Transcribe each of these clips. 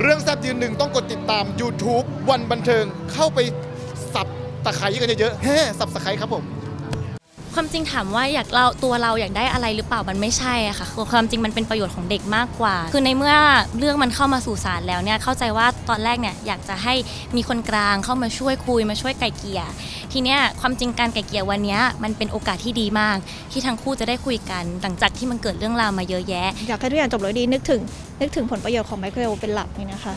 เรื่องแซบยืนหนึ่งต้องกดติดตาม YouTube วันบันเทิงเข้าไปสับตะไคร้กันเยอะๆแฮ่สับตะไคร้ครับผม ความจริงถามว่าอยากเราตัวเราอยากได้อะไรหรือเปล่ามันไม่ใช่อะค่ะคือความจริงมันเป็นประโยชน์ของเด็กมากกว่า คือในเมื่อเรื่องมันเข้ามาสู่ศาลแล้วเนี่ยเข้าใจว่าตอนแรกเนี่ยอยากจะให้มีคนกลางเข้ามาช่วยคุยมาช่วยไกล่เกลี่ยทีเนี้ยความจริงการไกล่เกลี่ยวันนี้มันเป็นโอกาสที่ดีมาก ที่ทั้งคู่จะได้คุยกัน หลังจากที่มันเกิดเรื่องราวมาเยอะแยะ อยากให้ทุกอย่างจบลงด้วยดีนึกถึงนึกถึงผลประโยชน์ของไมเคิลเป็นหลักนี่นะคะ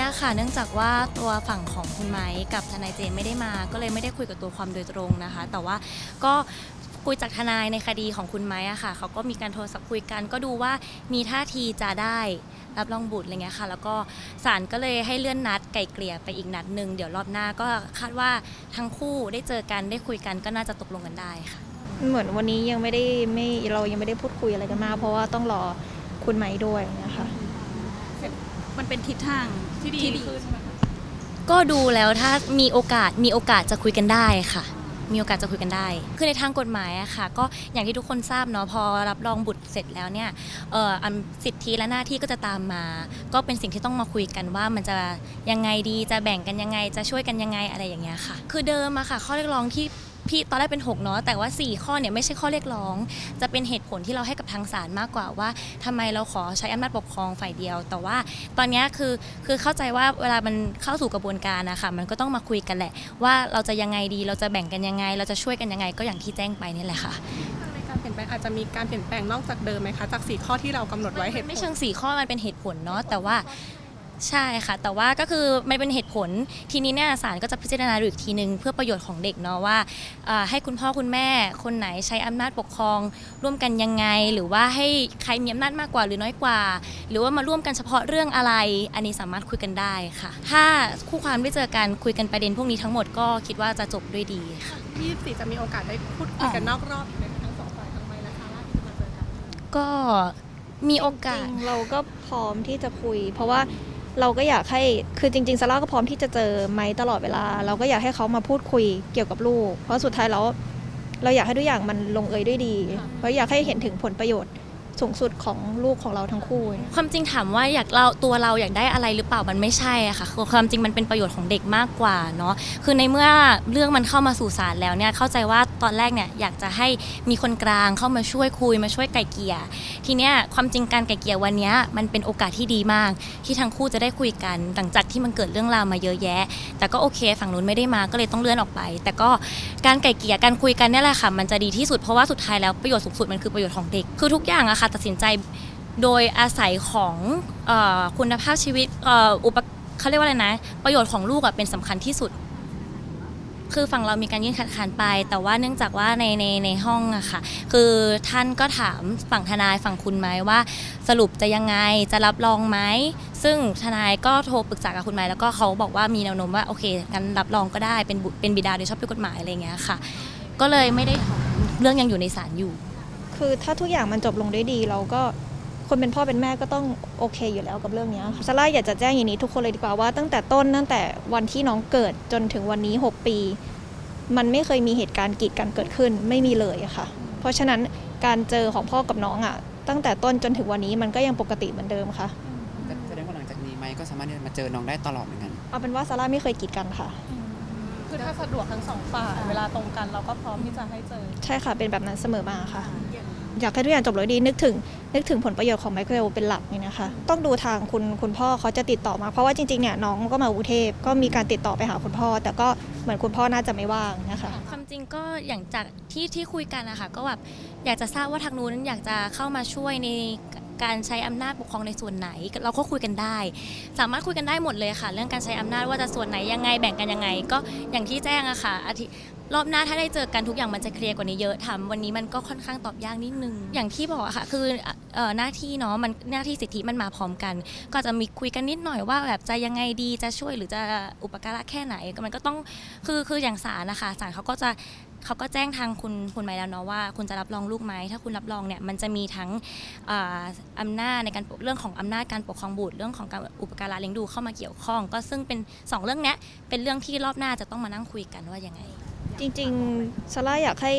นเนี้ยค่ะเนื่องจากว่าตัวฝั่งของคุณไม้กับทนายเจมไม่ได้มา ก็เลยไม่ได้คุยกับตัวความโดยตรงนะคะ แต่ว่าก็คุยจากทนายในคดีของคุณไม้อะค่ะเขาก็มีการโทรศัพท์คุยกันก็ดูว่ามีท่าทีจะได้รับรองบุตรอะไรเงี้ยค่ะ แล้วก็ศาลก็เลยให้เลื่อนนัดไกลเกลี่ยไปอีกนัดหนึ่งเดี๋ยวรอบหน้าก็คาดว่าทั้งคู่ได้เจอกันได้คุยกันก็น่าจะตกลงกันได้ค่ะ เหมือนวันนี้ยังไม่ได้ไม่เรายังไม่ได้พูดคุยอะไรกันมากเพราะว่าต้องรอคุณไม้ด้วยนะคะ มันเป็นทิศทางที่ดีขึ้นก็ดูแล้วถ้ามีโอกาสมีโอกาสจะคุยกันได้ค่ะ มีโอกาสจะคุยกันได้ คือในทางกฎหมายอะค่ะ ก็อย่างที่ทุกคนทราบเนาะพอรับรองบุตรเสร็จแล้วเนี่ยเอ่ออันสิทธิและหน้าที่ก็จะตามมา ก็เป็นสิ่งที่ต้องมาคุยกันว่ามันจะยังไงดีจะแบ่งกันยังไงจะช่วยกันยังไงอะไรอย่างเงี้ยค่ะ คือเดิมอะค่ะ ข้อเรียกร้องที่ พี่ตอนแรกเป็น6เนาะแต่ว่า 4 ข้อเนี่ยไม่ใช่ข้อเรียกร้อง จะเป็นเหตุผลที่เราให้กับทางศาลมากกว่าว่าทำไมเราขอใช้อำนาจปกครองฝ่ายเดียว แต่ว่าตอนเนี้ยคือคือเข้าใจว่าเวลามันเข้าสู่กระบวนการนะคะมันก็ต้องมาคุยกันแหละ ว่าเราจะยังไงดีเราจะแบ่งกันยังไง เราจะช่วยกันยังไง ก็อย่างที่แจ้งไปนี่แหละค่ะในการเปลี่ยนแปลงอาจจะมีการเปลี่ยนแปลงนอกจากเดิมไหมคะจากสี่ข้อที่เรากำหนดไว้เหตุผลไม่เชิงสี่ข้อมันเป็นเหตุผลเนาะแต่ว่า ใช่ค่ะ แต่ว่าก็คือมันเป็นเหตุผลทีนี้เนี่ยศาลก็จะพิจารณาดูอีกทีนึง เพื่อประโยชน์ของเด็กเนาะว่าเอ่อให้คุณพ่อคุณแม่คนไหนใช้อำนาจปกครอง ร่วมกันยังไง หรือว่าให้ใครมีอำนาจมากกว่าหรือน้อยกว่า หรือว่ามาร่วมกันเฉพาะเรื่องอะไร อันนี้สามารถคุยกันได้ค่ะ ถ้าคู่ความได้เจอกันคุยกันประเด็นพวกนี้ทั้งหมดก็คิดว่าจะจบด้วยดีค่ะที่สี่จะมีโอกาสได้พูดคุยกันนอกรอบอีกไหมคะทั้งสองฝ่ายทั้งไมค์และซาร่าที่จะมาเจอกันก็มีโอกาส จริงๆเราก็พร้อมที่จะคุย เพราะว่า เราก็อยากให้คือจริงๆซาร่าก็พร้อมที่จะเจอไม้ตลอดเวลา เราก็อยากให้เขามาพูดคุยเกี่ยวกับลูก เพราะสุดท้ายแล้วเราอยากให้ทุกอย่างมันลงเอยด้วยดี เพราะอยากให้เห็นถึงผลประโยชน์ สูงสุดของลูกของเราทั้งคู่ ความจริงถามว่าอยากเราตัวเราอยากได้อะไรหรือเปล่ามันไม่ใช่อะค่ะคือความจริงมันเป็นประโยชน์ของเด็กมากกว่าเนาะคือในเมื่อเรื่องมันเข้ามาสู่ศาลแล้วเนี่ยเข้าใจว่าตอนแรกเนี่ยอยากจะให้มีคนกลางเข้ามาช่วยคุยมาช่วยไกล่เกลี่ยทีเนี้ยความจริงการไกล่เกลี่ยวันเนี้ยมันเป็นโอกาสที่ดีมาก ที่ทั้งคู่จะได้คุยกัน หลังจากที่มันเกิดเรื่องราวมาเยอะแยะ แต่ก็โอเค ฝั่งนู้นไม่ได้มาก็เลยต้องเลื่อนออกไป แต่ก็การไกล่เกลี่ยการคุยกันเนี่ยแหละค่ะ มันจะดีที่สุดเพราะว่าสุดท้ายแล้วประโยชน์สูงสุดมันคือประโยชน์ของเด็กคือทุกอย่างอะค่ะตัดสินใจโดยอาศัยของอคุณภาพชีวิตอ,อุปเขาเรียกว่าอะไรนะ ประโยชน์ของลูกเป็นสำคัญที่สุด คือฝั่งเรามีการยื่นคัดค้านไป แต่ว่าเนื่องจากว่าในในในห้องอะค่ะ คือท่านก็ถามฝั่งทนายฝั่งคุณไหมว่า สรุปจะยังไงจะรับรองไหมซึ่งทนายก็โทรปรึกษากับคุณไม้แล้วก็เขาบอกว่ามีแนวโน้มว่าโอเคกันรับรองก็ได้เป็นเป็นบิดาโดยชอบด้วยกฎหมายอะไรอย่างเงี้ยค่ะ ก็เลยไม่ได้เรื่องยังอยู่ในศาลอยู่ คือถ้าทุกอย่างมันจบลงด้วยดี เราก็คนเป็นพ่อเป็นแม่ก็ต้องโอเคอยู่แล้วกับเรื่องเนี้ยค่ะซาร่าอยากจะแจ้งอย่างนี้ทุกคนเลยดีกว่าว่าตั้งแต่ต้นตั้งแต่วันที่น้องเกิดจนถึงวันนี้ 6 ปี มันไม่เคยมีเหตุการณ์กีดกันเกิดขึ้นไม่มีเลยอะค่ะ เพราะฉะนั้นการเจอของพ่อกับน้องอะตั้งแต่ต้นจนถึงวันนี้มันก็ยังปกติเหมือนเดิมค่ะแสดงว่าหลังจากนี้ไมค์ก็สามารถที่จะมาเจอน้องได้ตลอดเหมือนกันเอาเป็นว่าซาร่าไม่เคยกีดกันค่ะ คือถ้าสะดวกทั้งสองฝ่ายเวลาตรงกันเราก็พร้อมที่จะให้เจอ ใช่ค่ะเป็นแบบนั้นเสมอมาค่ะ อยากให้ทุกอย่างจบลงด้วยดีนึกถึง นึกถึงผลประโยชน์ของไมเคิลเป็นหลักนี่นะคะ ต้องดูทางคุณคุณพ่อเขาจะติดต่อมา เพราะว่าจริงๆเนี่ยน้องก็มากรุงเทพก็มีการติดต่อไปหาคุณพ่อ แต่ก็เหมือนคุณพ่อน่าจะไม่ว่างนะคะความจริงก็อย่างจากที่ที่คุยกันนะคะก็แบบอยากจะทราบว่าทางนู้นอยากจะเข้ามาช่วยในการใช้อำนาจปกครองในส่วนไหน เราก็คุยกันได้ สามารถคุยกันได้หมดเลยค่ะ เรื่องการใช้อำนาจว่าจะส่วนไหนยังไงแบ่งกันยังไง ก็อย่างที่แจ้งอะค่ะอาทิ รอบหน้าถ้าได้เจอกันทุกอย่างมันจะเคลียร์กว่านี้เยอะทำวันนี้มันก็ค่อนข้างตอบยากนิดนึง อย่างที่บอกอะค่ะ คือหน้าที่เนาะมันหน้าที่สิทธิมันมาพร้อมกัน ก็จะมีคุยกันนิดหน่อยว่าแบบจะยังไงดีจะช่วยหรือจะอุปการะแค่ไหนมันก็ต้องคือคืออย่างศาลนะคะศาลเขาก็จะเขาก็แจ้งทางคุณคุณไม้แล้วเนาะว่าคุณจะรับรองลูกไหมถ้าคุณรับรองเนี่ยมันจะมีทั้งอำนาจในการเรื่องของอำนาจการปกครองบุตรเรื่องของการอุปการะเลี้ยงดูเข้ามาเกี่ยวข้อง ก็ซึ่งเป็นสองเรื่องเนี้ยเป็นเรื่องที่รอบหน้าจะต้องมานั่งคุยกันว่ายังไง จริงๆซาร่าอยากให้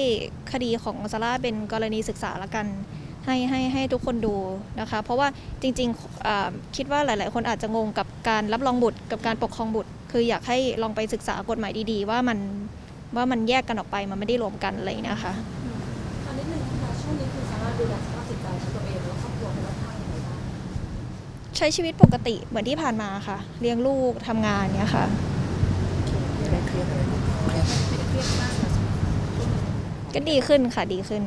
คดีของซาร่าเป็นกรณีศึกษาละกัน ให้ให้ให้ทุกคนดูนะคะ เพราะว่าจริงๆอ่าคิดว่าหลาย ๆ คนอาจจะงงกับการรับรองบุตรกับการปกครองบุตร คืออยากให้ลองไปศึกษากฎหมายดีๆ ว่ามันว่ามันแยกกันออกไปมันไม่ได้รวมกันอะไรอย่างเงี้ยค่ะตอนนิดนึงนะคะช่วงนี้คือซาร่าดูแลสภาพจิตใจของตัวเองและครอบครัวคนรอบข้างยังไงบ้างใช้ชีวิตปกติเหมือนที่ผ่านมาค่ะ เลี้ยงลูกทำงานเนี้ยค่ะเครียดอะไร เครียดก็ดีขึ้นค่ะดีขึ้น